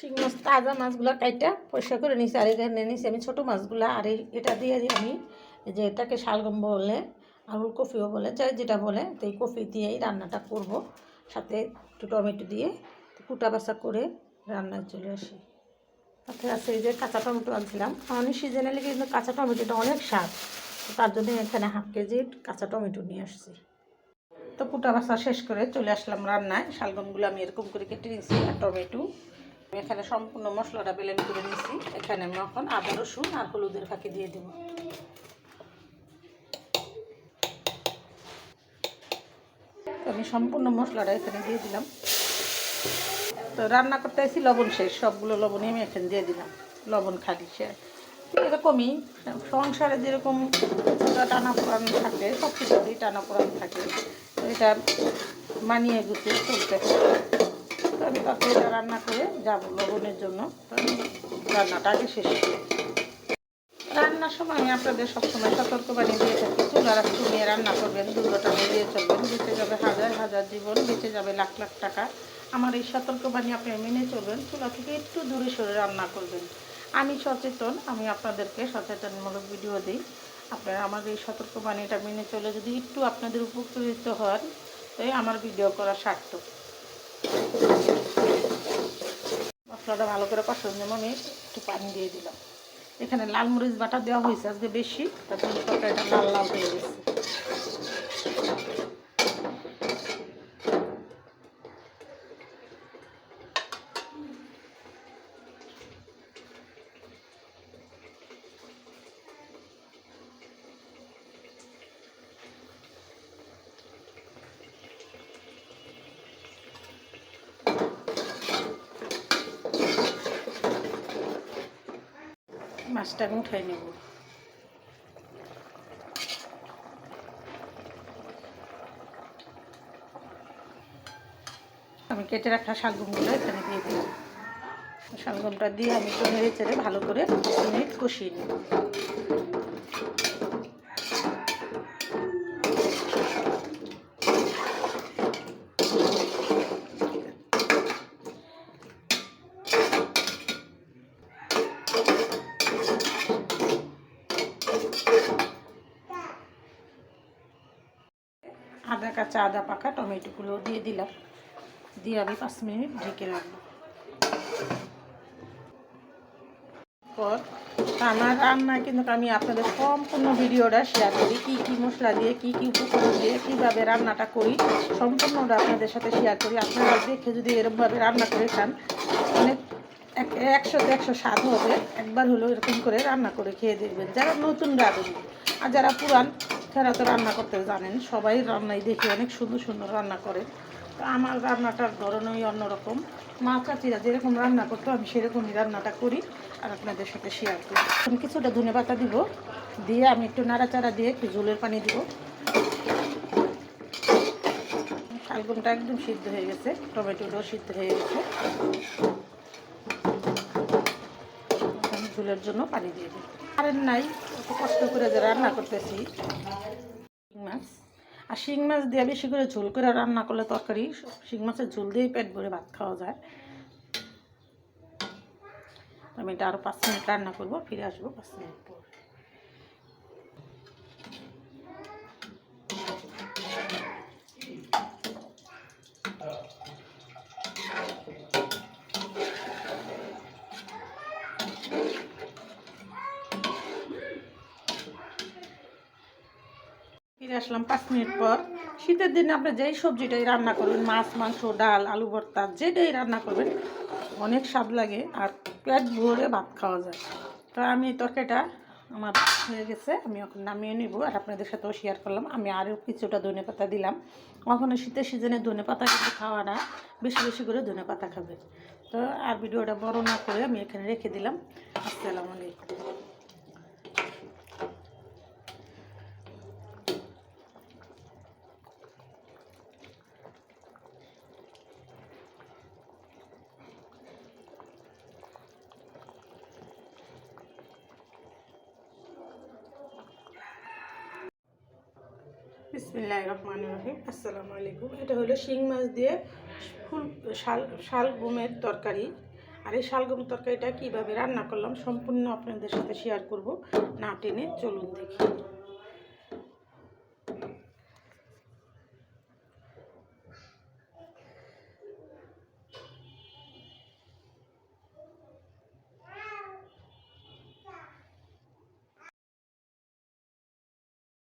শিং মাছ, তাজা মাছগুলো কাইটা পরিষ্কার করে নিছি। আর এখানে নিছি আমি ছোটো মাছগুলো। আর এটা দিয়ে আমি যে এটাকে শালগম বলে আঙুল কফিও বলে যাই যেটা বলে, তো এই কফি দিয়েই রান্নাটা করব। সাথে একটু টমেটো দিয়ে কুটা বাসা করে রান্নায় চলে আসি। তাতে আছে এই যে কাঁচা টমেটো আনছিলাম। অনেক সিজনালি কিন্তু কাঁচা টমেটোটা অনেক স্বাদ। তো তার জন্য এখানে হাফ কেজি কাঁচা টমেটো নিয়ে আসছি। তো কুটা বাসা শেষ করে চলে আসলাম রান্নায়। শালগমগুলো আমি এরকম করে কেটে নিয়েছি আর টমেটো। এখানে সম্পূর্ণ মশলাটা বেলেন করে নিয়েছি। এখানে আমি এখন আদা, রসুন আর হলুদের ফাঁকি দিয়ে দেব। আমি সম্পূর্ণ মশলাটা এখানে দিয়ে দিলাম। তো রান্না করতে আসি লবণ শেষ। সবগুলো লবণই আমি এখানে দিয়ে দিলাম। লবণ খালি সে। এরকমই সংসারে যেরকম টানা পোড়ান থাকে সব কিছুতেই টানা পোড়ান থাকে। এটা মানিয়ে গুছিয়ে চলতে হবে তো আমি তাতে এটা রান্না করে যাব লবণের জন্য। রান্নাটা আগে শেষ। রান্নার সময় আমি আপনাদের সবসময় সতর্ক বানিয়ে দিয়ে থাকি চুলার নিয়ে রান্না করবেন দুর্ঘটনা এড়িয়ে চলবেন, বেঁচে যাবে হাজার হাজার জীবন, বেঁচে যাবে লাখ লাখ টাকা। আমার এই সতর্ক বাণী আপনি মেনে চলবেন, চুলা থেকে একটু দূরে সরে রান্না করবেন। আমি সচেতন, আমি আপনাদেরকে সচেতনমূলক ভিডিও দিই। আপনারা আমার এই সতর্ক বাণীটা মেনে চলে যদি একটু আপনাদের উপকৃত হন তাই আমার ভিডিও করা সার্থক। মশলাটা ভালো করে কষানোর জন্য আমি একটু পানি দিয়ে দিলাম। এখানে লাল মরিচ বাটা দেওয়া হয়েছে, আজকে বেশি তার জন্য লাল লাল হয়ে গেছে। মাছটা আমি উঠাই নেব। আমি কেটে রাখা শালগমগুলো এখানে দিয়ে দিলাম। শালগমটা দিয়ে আমি একটু নেড়ে চেড়ে ভালো করে মিনিট কষিয়ে নেব। আদা কাঁচা আদা পাকা টমেটোগুলো দিয়ে দিলাম। দিয়ে আমি পাঁচ মিনিট ঢেকে রাখব। পর আমার রান্না কিন্তু আমি আপনাদের সম্পূর্ণ ভিডিওটা শেয়ার করি, কী কী মশলা দিয়ে, কী কী উপকরণ দিয়ে, কীভাবে রান্নাটা করি, সম্পূর্ণটা আপনাদের সাথে শেয়ার করি। আপনারা দেখে যদি এরকমভাবে রান্না করে খান এক- একশোতে একশো স্বাদ হবে। একবার হলো এরকম করে রান্না করে খেয়ে দেখবেন, যারা নতুন রাঁধুনি আর যারা পুরান তারা তো রান্না করতে জানেন, সবাই রান্নাই দেখে অনেক সুন্দর সুন্দর রান্না করে। তো আমার রান্নাটার ধরনই অন্যরকম। মা চাচিরা যেরকম রান্না করতো, আমি সেরকমই রান্নাটা করি আর আপনাদের সাথে শেয়ার করি। আমি কিছুটা ধনে পাতা দিব, দিয়ে আমি একটু নাড়াচাড়া দিয়ে একটু ঝোলের পানি দিব। শালগমটা একদম সিদ্ধ হয়ে গেছে, টমেটোটাও সিদ্ধ হয়ে গেছে। ঝোলের জন্য পানি দিয়ে দিই কারেন্ট নাই কষ্ট করে যে রান্না করতেছি। আর শিং মাছ দিয়ে বেশি করে ঝোল করে রান্না করলে তরকারি, শিং মাছের ঝোল দিয়েই পেট ভরে ভাত খাওয়া যায়। আমি এটা আরও পাঁচ মিনিট রান্না করব, ফিরে আসব পাঁচ মিনিট পর। আসলাম পাঁচ মিনিট পর। শীতের দিনে আপনি যেই সবজিটাই রান্না করবেন, মাছ, মাংস, ডাল, আলু ভর্তা, যেটাই রান্না করবেন, অনেক স্বাদ লাগে আর পেট ভরে ভাত খাওয়া যায়। তো আমি তরকারিটা আমার হয়ে গেছে, আমি এখন নামিয়ে নিব আর আপনাদের সাথেও শেয়ার করলাম। আমি আরও কিছুটা ধনে পাতা দিলাম। কখনো শীতের সিজনে ধনে পাতা কিন্তু খাওয়া না, বেশি বেশি করে ধনে পাতা খাবে তো আর ভিডিওটা বড় না করে আমি এখানে রেখে দিলাম। আসসালামু আলাইকুম। বিসমিল্লাহ রহমান রহিম। আসসালামু আলাইকুম এটা হলো শিং মাছ দিয়ে ফুল শাল শাল গমের তরকারি। আর এই শালগম তরকারিটা কীভাবে রান্না করলাম সম্পূর্ণ আপনাদের সাথে শেয়ার করব। না টেনে চলুন দেখি।